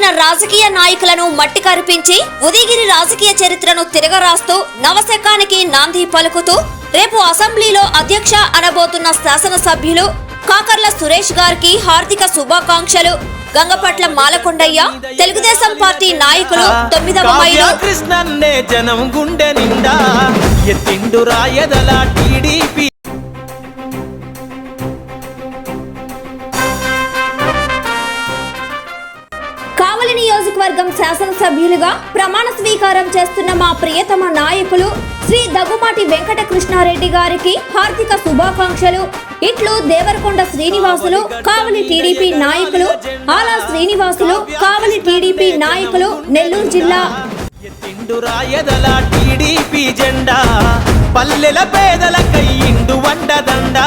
ఎదిగిన రాజకీయ నాయకులను మట్టి కరిపించి ఉదయగిరి రాజకీయ చరిత్రను తిరగరాస్తూ నవశకానికి నాంది పలుకుతూ రేపు అసెంబ్లీలో అధ్యక్ష అనబోతున్న శాసనసభ్యులు కాకర్ల సురేష్ గారికి హార్దిక శుభాకాంక్షలు. గంగపట్ల మాలకొండయ్య తెలుగుదేశం పార్టీ నాయకులు తొమ్మిదవ మైలు. కృష్ణన్నే జనం గుండె నిండా ఎత్తిండు రాయదల టీడీపీ నియోజకవర్గం శాసనసభ్యులుగా ప్రమాణ స్వీకారం చేస్తున్న మా ప్రియతమ నాయకులు శ్రీ దగ్గుమాటి వెంకట కృష్ణారెడ్డి గారికి హార్దిక శుభాకాంక్షలు. ఇట్లు దేవరకొండ శ్రీనివాసులు కావలి టీడీపీ నాయకులు ఆలా శ్రీనివాసులు కావలి టీడీపీ నాయకులు నెల్లూరు జిల్లా. టీడీపీ జెండా పల్లెల పేదల కయ్యిండు వండదండా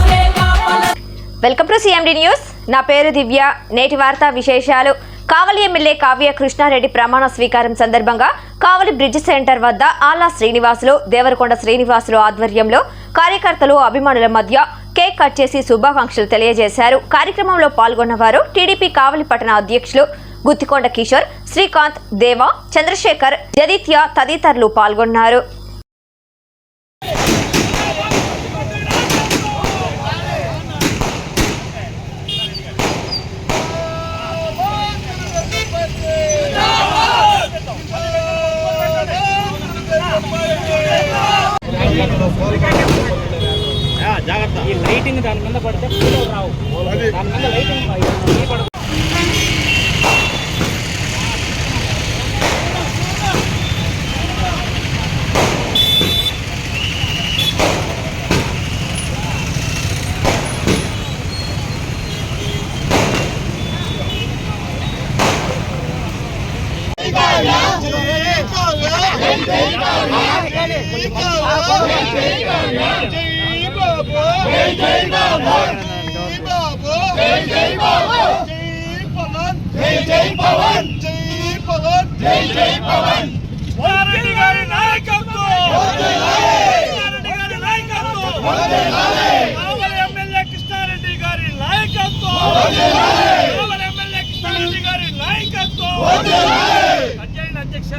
వెల్కమ్ టు సిఎండి న్యూస్ నా పేరు దివ్య. నేటి వార్తా విశేషాలు. కావలి ఎమ్మెల్యే కావ్య కృష్ణారెడ్డి ప్రమాణ స్వీకారం సందర్భంగా కావలి బ్రిడ్జ్ సెంటర్ వద్ద ఆలా శ్రీనివాసులు దేవరకొండ శ్రీనివాసులు ఆధ్వర్యంలో కార్యకర్తలు అభిమానుల మధ్య కేక్ కట్ చేసి శుభాకాంక్షలు తెలియజేశారు. కార్యక్రమంలో పాల్గొన్న వారు టీడీపీ కావలి పట్టణ అధ్యక్షులు గుత్తికొండ కిషోర్ శ్రీకాంత్ దేవా చంద్రశేఖర్ జదిత్య తదితరులు పాల్గొన్నారు. ఈ లైటింగ్ దాని మీద పడితే ఫోటోలు రావు. దాని మీద లైటింగ్ ఈ పడ- రెడ్డి గారి నాయకత్వం రెడ్డి గారి నాయకత్వం కావలి ఎమ్మెల్యే కృష్ణారెడ్డి గారి నాయకత్వం కావలి ఎమ్మెల్యే కృష్ణారెడ్డి గారి నాయకత్వం అధ్యయన అధ్యక్ష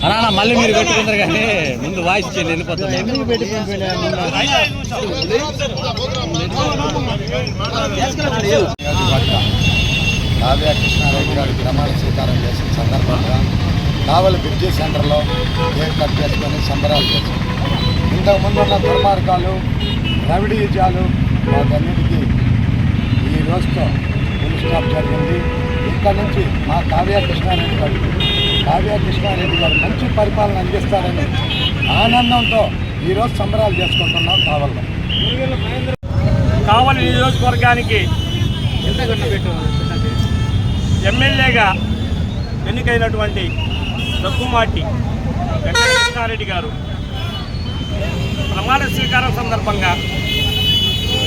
అన్నా మళ్ళీ మీరు పెట్టుకుంటారు కానీ ముందు వాయిస్ చేయండి వెళ్ళిపోతాం కావ్య కృష్ణారెడ్డి గారి ప్రమాణ స్వీకారం చేసిన సందర్భంగా కావలి బ్రిడ్జి సెంటర్లో కేక్ కట్ చేసుకొని సంబరాలు చేశాం ఇంతకు ముందు ఉన్న దుర్మార్గాలు రవిడీజాలు వాటన్నిటికీ ఈ రోజుతో ఫుల్ స్టాప్ జరిగింది. ఇక్కడ నుంచి మా కావ్య కృష్ణారెడ్డి గారు కావ్య కృష్ణారెడ్డి గారు మంచి పరిపాలన అందిస్తారని ఆనందంతో ఈరోజు సంబరాలు చేసుకుంటున్నాం కావల్లో. కావలి నియోజకవర్గానికి ఎమ్మెల్యేగా ఎన్నికైనటువంటి దగ్గుమాటి వెంకటకృష్ణారెడ్డి గారు. ప్రమాణ స్వీకారం సందర్భంగా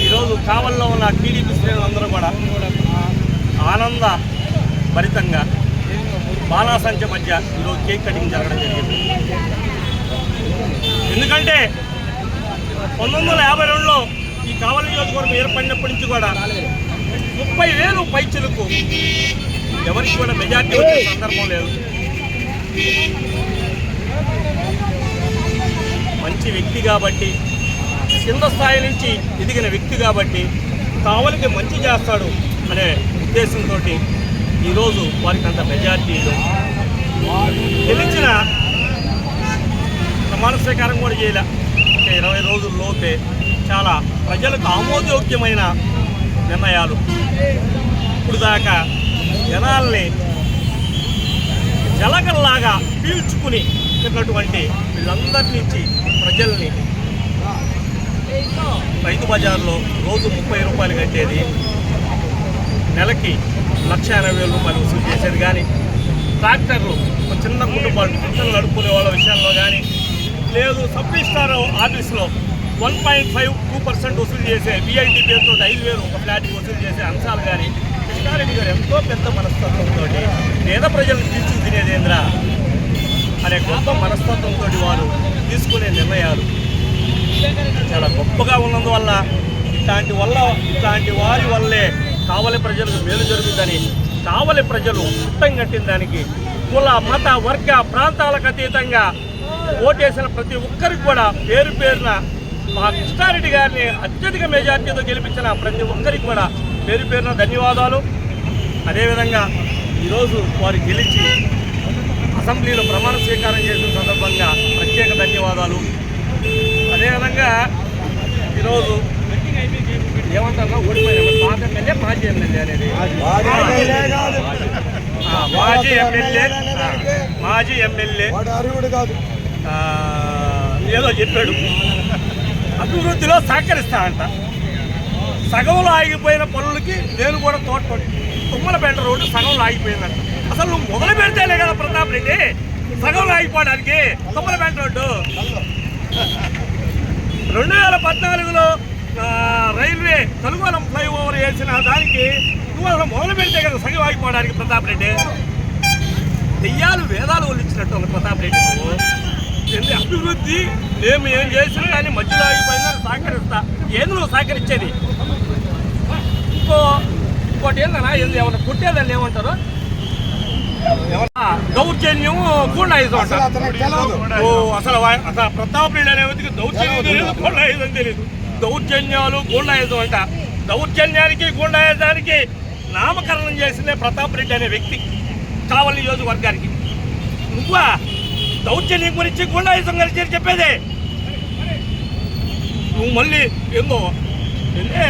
ఈరోజు కావల్లో ఉన్న టీడీపీ శ్రేణులందరూ కూడా ఆనంద భరితంగా బాణాసంచ మధ్య ఈరోజు కేక్ కటింగ్ జరగడం జరిగింది. ఎందుకంటే పంతొమ్మిది వందల యాభై రెండులో ఈ కావలి నియోజకవర్గం ఏర్పడినప్పటి నుంచి కూడా ముప్పై వేలు పైచులకు ఎవరికి కూడా మెజార్టీ వచ్చే సందర్భం లేదు. మంచి వ్యక్తి కాబట్టి కింద స్థాయి నుంచి ఎదిగిన వ్యక్తి కాబట్టి కావలికి మంచి చేస్తాడు అనే ఉద్దేశంతో ఈరోజు వారికి అంత మెజార్టీలు గెలిచిన ప్రమాణ స్వీకారం కూడా చేయలే. ఒక ఇరవై రోజుల్లోపే చాలా ప్రజలకు ఆమోదయోగ్యమైన నిర్ణయాలు. ఇప్పుడు దాకా జనాల్ని జలగల్లాగా పీల్చుకుని ఉన్నటువంటి వీళ్ళందరి నుంచి ప్రజల్ని రైతు బజార్లో రోజు ముప్పై రూపాయలు కట్టేది. నెలకి లక్ష ఎనభై వేల రూపాయలు వసూలు చేసేది కానీ ట్రాక్టర్లు ఒక చిన్న కుటుంబాలు పిల్లలు నడుపుకునే వాళ్ళ విషయంలో కానీ లేదు సబ్ ఆఫీస్లో one point five two percent వసూలు చేసే విఐటీ పేరుతో ఐదు వేలు ఒక ఫ్లాట్కి వసూలు చేసే అంశాలు కానీ కృష్ణారెడ్డి గారు ఎంతో పెద్ద మనస్తత్వంతో పేద ప్రజలను తీర్చి తినేదేంద్ర అనే గొప్ప మనస్తత్వంతో వారు తీసుకునే నిర్ణయాలు చాలా గొప్పగా ఉన్నందువల్ల ఇట్లాంటి వల్ల ఇట్లాంటి వారి వల్లే కావలి ప్రజలకు మేలు జరుగుతుందని కావలి ప్రజలు చుట్టం కట్టిన దానికి కుల మత వర్గ ప్రాంతాలకు అతీతంగా ఓటేసిన ప్రతి ఒక్కరికి కూడా పేరు పేరున మా కృష్ణారెడ్డి గారిని అత్యధిక మెజార్టీతో గెలిపించిన ప్రతి ఒక్కరికి కూడా పేరు పేరున ధన్యవాదాలు. అదేవిధంగా ఈరోజు వారు గెలిచి అసెంబ్లీలో ప్రమాణ స్వీకారం చేసిన సందర్భంగా ప్రత్యేక ధన్యవాదాలు. అదేవిధంగా ఈరోజు ఏమంటారు? ఓడిపోయిన పాత ఎమ్మెల్యే మాజీ ఎమ్మెల్యే అనేది. మాజీ ఎమ్మెల్యే మాజీ ఎమ్మెల్యే. ఏదో చెప్పాడు. అభివృద్ధిలో సహకరిస్తా అంట. సగంలో ఆగిపోయిన పనులకి నేను కూడా తోడ్పడి. తుమ్మలపేట రోడ్డు సగంలో ఆగిపోయిందంట. అసలు నువ్వు మొదలు పెడితేనే కదా ప్రతాప్ రెడ్డి. సగంలో ఆగిపోవడానికి తుమ్మలపేట రోడ్డు. రెండు వేల పద్నాలుగులో రైల్వే తలుగోలం ఫ్లైఓవర్ వేసిన దానికి నువ్వు అసలు మొదలు పెడితే కదా సగం ఆగిపోవడానికి ప్రతాప్ రెడ్డి. దెయ్యాలు వేదాలు ఒలిచినట్టు ఉంది ప్రతాప్ రెడ్డి నువ్వు. ఏంది అభివృద్ధి మేము ఏం చేసినా కానీ మధ్యలో ఆగిపోయిందని సహకరిస్తా. ఏది నువ్వు సహకరించేది? ఇంకో ఇంకోటి ఏందన్నా? ఏంది ఏమన్నా పుట్టేదాన్ని ఏమంటారు? దౌర్జన్యం అసలు అంటారు. అసలు అసలు ప్రతాప్ రెడ్డి అనే వ్యక్తికి దౌర్జన్యం తెలియదు గూండాయుధం తెలియదు దౌర్జన్యాలు గూండాయుధం అంట. దౌర్జన్యానికి గూండాయుధానికి నామకరణం చేసిందే ప్రతాప్ రెడ్డి అనే వ్యక్తి కావలి నియోజకవర్గానికి. నువ్వా? దౌర్జన్యం గురించి గూండాయుధం గురించి చెప్పేదే. నువ్వు మళ్ళీ ఏందో? ఆ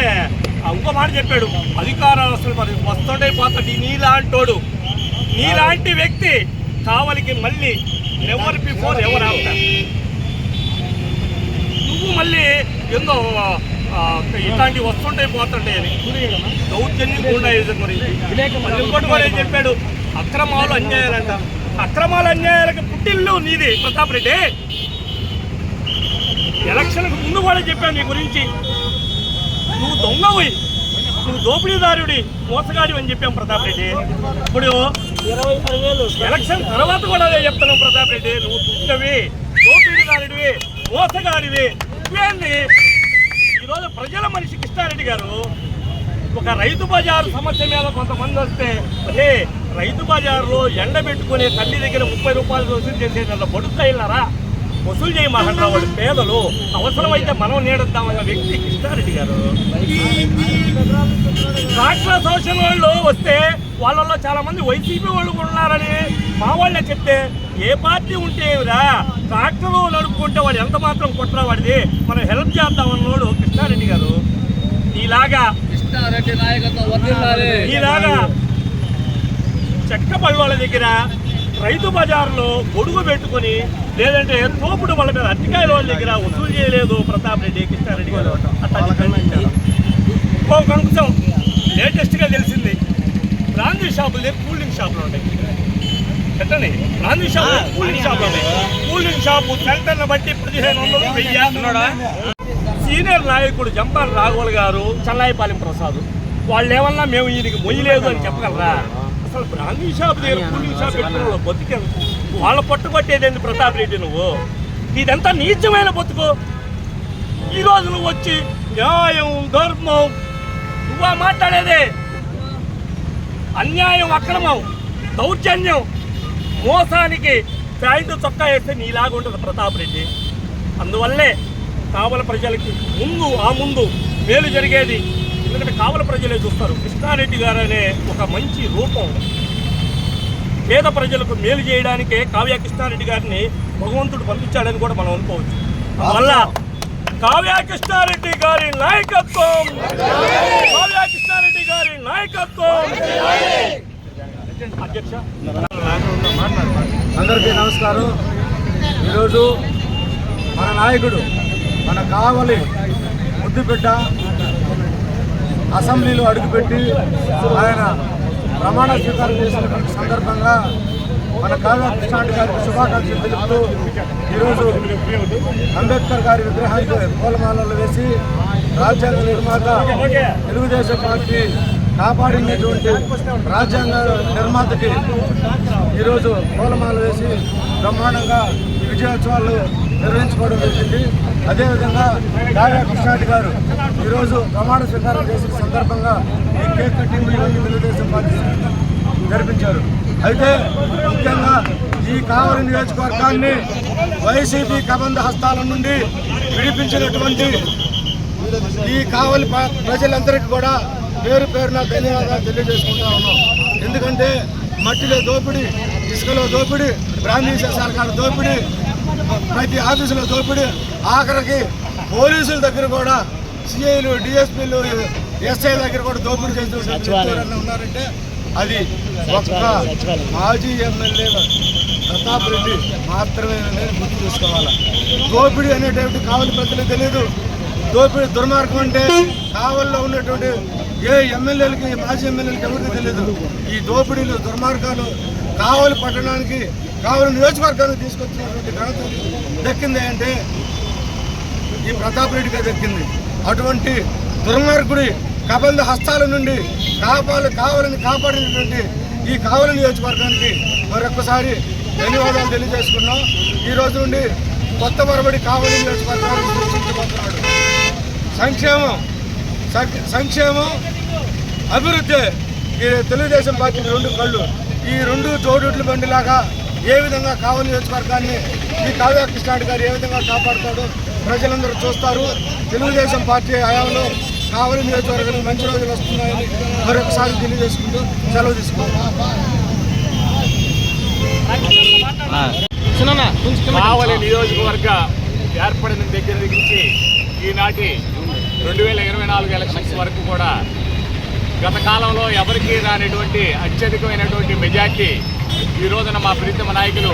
ఇంకో మాట చెప్పాడు. అధికారాలు అసలు మరి వస్తుంటే పోతాడు నీలాంటోడు. నీలాంటి వ్యక్తి కావలికి మళ్ళీ ఎవరు బిఫోర్ ఎవరు ఆఫ్టర్ నువ్వు మళ్ళీ ఎందో ఇట్లాంటివి వస్తుంటాయి పోతుంటాయి అని. దౌర్జన్యం గుండాయిజం గురించి మళ్ళీ ఇంకోటి కూడా ఏం చెప్పాడు? అక్రమాలు అన్యాయాలంట. అక్రమాలు అన్యాయాలకు పుట్టిల్లు నీది ప్రతాప్ రెడ్డి. ఎలక్షన్కు ముందు కూడా చెప్పాను నీ గురించి. నువ్వు దొంగవి. నువ్వు దోపిడీదారుడి మోసగాడి అని చెప్పాం ప్రతాప్ రెడ్డి. ఇప్పుడు ఎలక్షన్ తర్వాత కూడా అదే చెప్తున్నాం ప్రతాప్ రెడ్డి. నువ్వు దుష్టవి దోపిడీదారుడివి మోసగాడివి. ఇవేంది ఈరోజు ప్రజల మనిషి కృష్ణారెడ్డి గారు ఒక రైతు బజారు సమస్య మీద కొంతమంది వస్తే అదే రైతు బజార్లో ఎండబెట్టుకునే తల్లి దగ్గర ముప్పై రూపాయలు వసూలు చేసేదాన్ని బడుతాయినారా వసూలు చేయమంటారా వాళ్ళు పేదలు అవసరమైతే మనం నీడద్దామన్న వ్యక్తి కృష్ణారెడ్డి గారు. రాష్ట్ర శోషణ వాళ్ళు వస్తే వాళ్ళలో చాలా మంది వైసీపీ వాళ్ళు కూడా ఉన్నారని మా వాళ్ళే చెప్తే ఏ పార్టీ ఉంటే ఏమిరా? ట్రాక్టర్ నడుపుకుంటే వాడు ఎంత మాత్రం కుట్రా వాడిది? మనం హెల్ప్ చేద్దామన్నోడు కృష్ణారెడ్డి గారు. ఇలాగా కృష్ణారెడ్డి నాయకత్వం వర్దిల్లాలి ఇలాగా చెక్క పళ్ళ దగ్గర రైతు బజార్లో గొడుగు పెట్టుకొని లేదంటే తోపుడు వాళ్ళ మీద అట్టికాయల వాళ్ళ దగ్గర వసూలు చేయలేదు ప్రతాప్ రెడ్డి కృష్ణారెడ్డి గారు. ఇంకొక అంశం లేటెస్ట్గా తెలిసింది బ్రాందీ షాపులు దగ్గర కూల్ డ్రింక్ షాపులు ఉంటాయి. పెట్టండి బ్రాందీ షాపు కూల్ డ్రింక్ షాపులు ఉంటాయి. కూల్ డ్రింక్ షాపు సెంటర్ని బట్టి పదిహేను వందలు వెయ్యి సీనియర్ నాయకుడు జంపార్ రాఘవల్ గారు చల్లాయిపాలెం ప్రసాద్ వాళ్ళు ఏమన్నా మేము ఈయనకి మొయ్యలేదు అని చెప్పగలరా? అసలు బ్రాందీ షాప్ దగ్గర కూలింగ్ షాప్ పెట్టిన వాళ్ళు బతికే వాళ్ళ పట్టుబట్టేదేంది ప్రతాప్ రెడ్డి నువ్వు? ఇదంతా నీచమైన బతుకు. ఈ రోజు నువ్వు వచ్చి న్యాయం ధర్మం నువ్వా మాట్లాడేదే? అన్యాయం అక్రమం దౌర్జన్యం మోసానికి సాయంత్రం చొక్కా వేస్తే నీలాగా ఉంటుంది ప్రతాప్ రెడ్డి. అందువల్లే కావల ప్రజలకి ముందు ఆ ముందు మేలు జరిగేది. ఎందుకంటే కావల ప్రజలే చూస్తారు. కృష్ణారెడ్డి గారు అనే ఒక మంచి రూపం. పేద ప్రజలకు మేలు చేయడానికే కావ్య కృష్ణారెడ్డి గారిని భగవంతుడు పంపించాడని కూడా మనం అనుకోవచ్చు. అందువల్ల కావ్య కృష్ణారెడ్డి గారి నాయకత్వం! కావ్య కృష్ణారెడ్డి గారి నాయకత్వం! అధ్యక్ష అందరికీ నమస్కారం. ఈరోజు మన నాయకుడు మన కావలి ముద్దుబిడ్డ అసెంబ్లీలో అడుగుపెట్టి ఆయన ప్రమాణ స్వీకారం చేసినటువంటి సందర్భంగా మన కావ్య కృష్ణారెడ్డి గారికి శుభాకాంక్షలు తెలుపుతూ ఈరోజు అంబేద్కర్ గారి విగ్రహానికి పూలమాలలు వేసి రాజ్యాంగ నిర్మాత తెలుగుదేశం పార్టీ కాపాడినటువంటి రాజ్యాంగ నిర్మాతకి ఈరోజు పూలమాల వేసి బ్రహ్మాండంగా విజయోత్సవాలు నిర్వహించుకోవడం జరిగింది. అదేవిధంగా కావ్య కృష్ణారెడ్డి గారు ఈరోజు ప్రమాణ స్వీకారం చేసిన సందర్భంగా ఈ కేక్ కటింగ్ తెలుగుదేశం పార్టీ జరిపించారు. అయితే ముఖ్యంగా ఈ కావలి నియోజకవర్గాన్ని వైసీపీ కబంధ హస్తాల నుండి విడిపించినటువంటి ఈ కావలి ప- ప్రజలందరికీ కూడా పేరు పేరున ధన్యవాదాలు తెలియజేసుకుంటా ఉన్నాం. ఎందుకంటే మట్టిలో దోపిడీ ఇసుకలో దోపిడీ బ్రాహ్మీ సరకాల దోపిడీ ప్రతి ఆఫీసులో దోపిడీ. ఆఖరికి పోలీసుల దగ్గర కూడా సిఐలు డిఎస్పీలు ఎస్ఐ దగ్గర కూడా దోపిడీ ఎవరైనా ఉన్నారంటే అది ఒక్క మాజీ ఎమ్మెల్యే ప్రతాప్ రెడ్డి మాత్రమే అనేది గుర్తు చూసుకోవాలి. దోపిడీ అనేటువంటి కావలి ప్రజలకు తెలియదు దోపిడీ దుర్మార్గం అంటే కావల్లో ఉన్నటువంటి ఏ ఎమ్మెల్యేలకి మాజీ ఎమ్మెల్యేలకి ఎవరికి తెలియదు ఈ దోపిడీలు దుర్మార్గాలు కావలి పట్టణానికి కావలి నియోజకవర్గానికి తీసుకొచ్చినటువంటి ఘనత దక్కింది అంటే ఈ ప్రతాప్ రెడ్డిగా దక్కింది. అటువంటి దుర్మార్గుడి కబంధ హస్తాల నుండి కాపాలి కావాలని కాపాడినటువంటి ఈ కావలి నియోజకవర్గానికి మరొకసారి ధన్యవాదాలు తెలియజేసుకున్నాం. ఈ రోజు నుండి కొత్త మరబడి కావలి నియోజకవర్గాన్ని సంక్షేమం సం- సంక్షేమం అభివృద్ధి ఈ తెలుగుదేశం పార్టీ రెండు కళ్ళు. ఈ రెండు జోడుట్ల బండిలాగా ఏ విధంగా కావలి నియోజకవర్గాన్ని ఈ కావ్య కృష్ణారెడ్డి గారు ఏ విధంగా కాపాడుతాడో ప్రజలందరూ చూస్తారు. తెలుగుదేశం పార్టీ హయాంలో కావలి నియోజకవర్గానికి మంచి రోజులు వస్తున్నాయని మరొకసారి తెలియజేసుకుంటూ సెలవు తీసుకుంటాం కావలి నియోజకవర్గ ఏర్పడిన దగ్గర నుంచి ఈనాటి రెండు వేల ఇరవై నాలుగు ఎలక్షన్స్ వరకు కూడా గత కాలంలో ఎవరికీ రానిటువంటి అత్యధికమైనటువంటి మెజార్టీ ఈ రోజున మా ప్రీతమ నాయకులు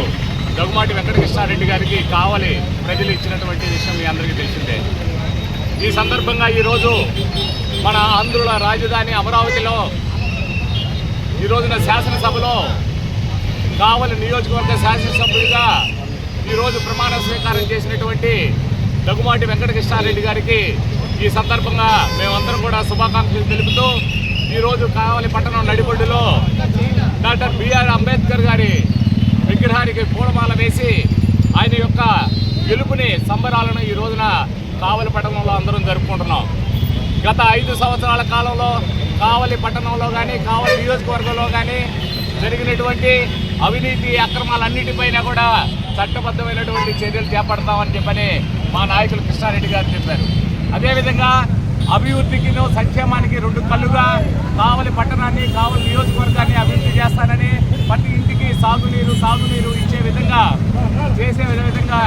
దగ్గుమాటి వెంకటకృష్ణారెడ్డి గారికి కావలి ప్రజలు ఇచ్చినటువంటి విషయం మీ అందరికీ తెలిసిందే. ఈ సందర్భంగా ఈరోజు మన ఆంధ్రుల రాజధాని అమరావతిలో ఈ రోజున శాసనసభలో కావలి నియోజకవర్గ శాసనసభ్యుడిగా ఈరోజు ప్రమాణ స్వీకారం చేసినటువంటి దగ్గుమాటి వెంకటకృష్ణారెడ్డి గారికి ఈ సందర్భంగా మేమందరం కూడా శుభాకాంక్షలు తెలుపుతూ ఈరోజు కావలి పట్టణం నడిబొడ్డులో డాక్టర్ బిఆర్ అంబేద్కర్ గారి విగ్రహానికి పూలమాల వేసి ఆయన యొక్క గెలుపుని సంబరాలను ఈ రోజున కావలి పట్టణంలో అందరం జరుపుకుంటున్నాం. గత ఐదు సంవత్సరాల కాలంలో కావలి పట్టణంలో కానీ కావలి నియోజకవర్గంలో కానీ జరిగినటువంటి అవినీతి అక్రమాలన్నిటిపైన కూడా చట్టబద్ధమైనటువంటి చర్యలు చేపడతామని చెప్పని మా నాయకులు కృష్ణారెడ్డి గారు చెప్పారు. అదేవిధంగా అభివృద్ధికి సంక్షేమానికి రెండు కళ్ళుగా కావలి పట్టణాన్ని కావలి నియోజకవర్గాన్ని అభివృద్ధి చేస్తానని ప్రతి ఇంటికి సాగునీరు సాగునీరు ఇచ్చే విధంగా చేసే విధంగా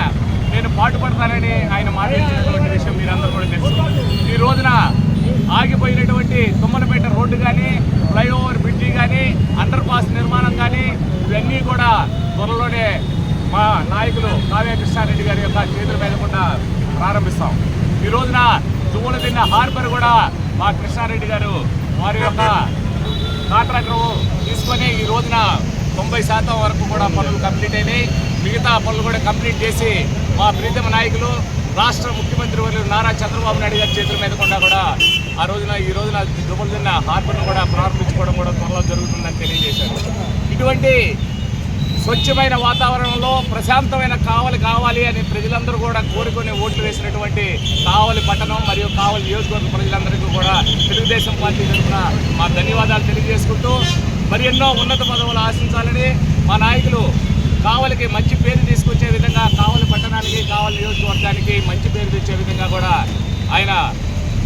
నేను పాటుపడతానని ఆయన మాట్లాడినటువంటి విషయం మీరందరూ కూడా తెలుసు. ఈ రోజున ఆగిపోయినటువంటి తుమ్మలపేట రోడ్డు కానీ ఫ్లైఓవర్ బ్రిడ్జి కానీ అండర్ పాస్ నిర్మాణం కానీ ఇవన్నీ కూడా త్వరలోనే మా నాయకులు కావ్య కృష్ణారెడ్డి గారి యొక్క చేతుల మీద కూడా ప్రారంభిస్తాం. ఈ రోజున తువ్వుల తిన్న హార్బర్ కూడా మా కృష్ణారెడ్డి గారు వారి యొక్క కాంట్రాక్టర్ తీసుకొని ఈ రోజున తొంభై శాతం వరకు కూడా పనులు కంప్లీట్ అయినాయి. మిగతా పనులు కూడా కంప్లీట్ చేసి మా ప్రీతమ నాయకులు రాష్ట్ర ముఖ్యమంత్రి వర్యులు నారా చంద్రబాబు నాయుడు గారి చేతుల మీద కూడా కూడా ఆ రోజున ఈ రోజున దుబ్బలున్న హార్బర్ను కూడా ప్రారంభించుకోవడం కూడా త్వరలో జరుగుతుందని తెలియజేశారు. ఇటువంటి స్వచ్ఛమైన వాతావరణంలో ప్రశాంతమైన కావలి కావాలి అని ప్రజలందరూ కూడా కోరుకొని ఓట్లు వేసినటువంటి కావలి పట్టణం మరియు కావలి నియోజకవర్గ ప్రజలందరికీ కూడా తెలుగుదేశం పార్టీ తరఫున మా ధన్యవాదాలు తెలియజేసుకుంటూ మరి ఎన్నో ఉన్నత పదవులు ఆశించాలని మా నాయకులు కావలికి మంచి పేరు తీసుకొచ్చే విధంగా కావలి పట్టణానికి కావలి నియోజకవర్గానికి మంచి పేరు తెచ్చే విధంగా కూడా ఆయన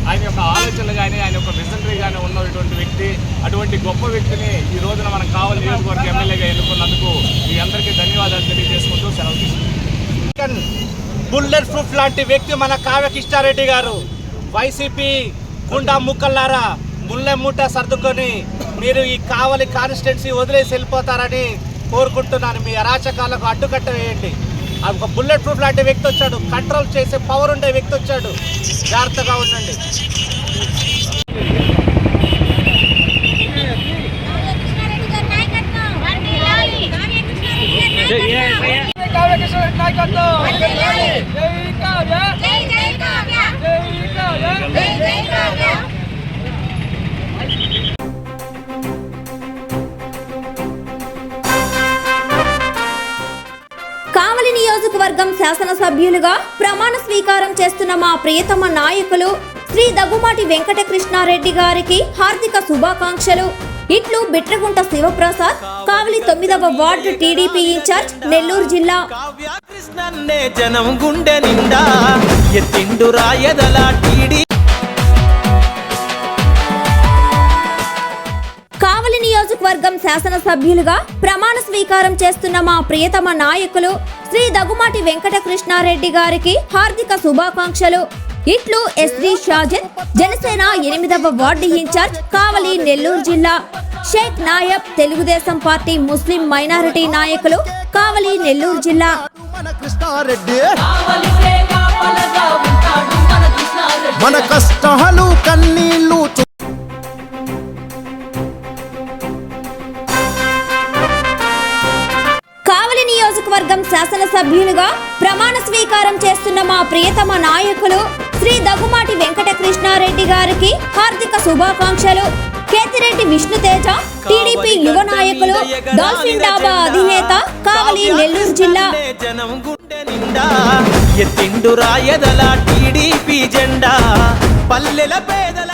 ఆయన యొక్క ఆలోచనలు కానీ ఆయన యొక్క విజనరీ కానీ ఉన్నటువంటి వ్యక్తి అటువంటి గొప్ప వ్యక్తిని ఈ రోజున మనం కావలి నియోజకవర్గ ఎమ్మెల్యేగా ఎన్నుకున్నందుకు మీ అందరికీ ధన్యవాదాలు తెలియజేసుకుంటూ సెలవు తీసుకుంటాను బుల్లెట్ ప్రూఫ్ లాంటి వ్యక్తి మన కావ్య కిష్టారెడ్డి గారు. వైసీపీ గుండా ముక్కల్లారా ముళ్ళె మూట సర్దుకొని మీరు ఈ కావలి కాన్స్టిట్యున్సీ వదిలేసి వెళ్ళిపోతారని కోరుకుంటున్నాను. మీ అరాచకాలకు అడ్డుకట్ట వేయండి. ఒక బుల్లెట్ ప్రూఫ్ లాంటి వ్యక్తి వచ్చాడు. కంట్రోల్ చేసే పవర్ ఉండే వ్యక్తి వచ్చాడు. జాగ్రత్తగా ఉండండి. నాయకత్వం. నియోజకవర్గం శాసనసభ్యులుగా ప్రమాణ స్వీకారం చేస్తున్న మా ప్రియతమ నాయకులు శ్రీ దగ్గుమాటి వెంకట కృష్ణారెడ్డి గారికి హార్దిక శుభాకాంక్షలు. ఇట్లు బిట్రగుంట శివప్రసాద్ కావలి తొమ్మిదవ వార్డు టీడీపీ ఇన్ఛార్జ్ నెల్లూరు జిల్లా. కృష్ణన్నే జనం గుండె నిండా ఎత్తిండు రాయదల టీడీ కావలి నియోజకవర్గం శాసనసభ్యులుగా ప్రమాణ స్వీకారం చేస్తున్న మా ప్రియతమ నాయకులు శ్రీ దగ్గుమాటి వెంకట కృష్ణారెడ్డి గారికి హార్దిక శుభాకాంక్షలు. ఇట్లు ఎస్డి షాజన్ జనసేన ఎనిమిదవ వార్డు ఇన్ఛార్జ్ కావలి నెల్లూరు జిల్లా. Sheikh Nayab Telugudesam party Muslim minority నాయకులు కావలి నెల్లూరు జిల్లా. మన కష్టాలు శాసనసభ్యులుగా ప్రమాణ స్వీకారం చేస్తున్న మా ప్రియతమ నాయకులు శ్రీ దగ్గుమాటి వెంకట కృష్ణారెడ్డి గారికి హార్దిక శుభాకాంక్షలు. కేతిరెడ్డి విష్ణుతేజ టీడీపీ యువ నాయకులు డాల్ఫిన్ డాబా అధినేత కావలి నెల్లూరు జిల్లా. ఎత్తిండు రాయదల టీడీపీ జెండా. పల్లెల పేదల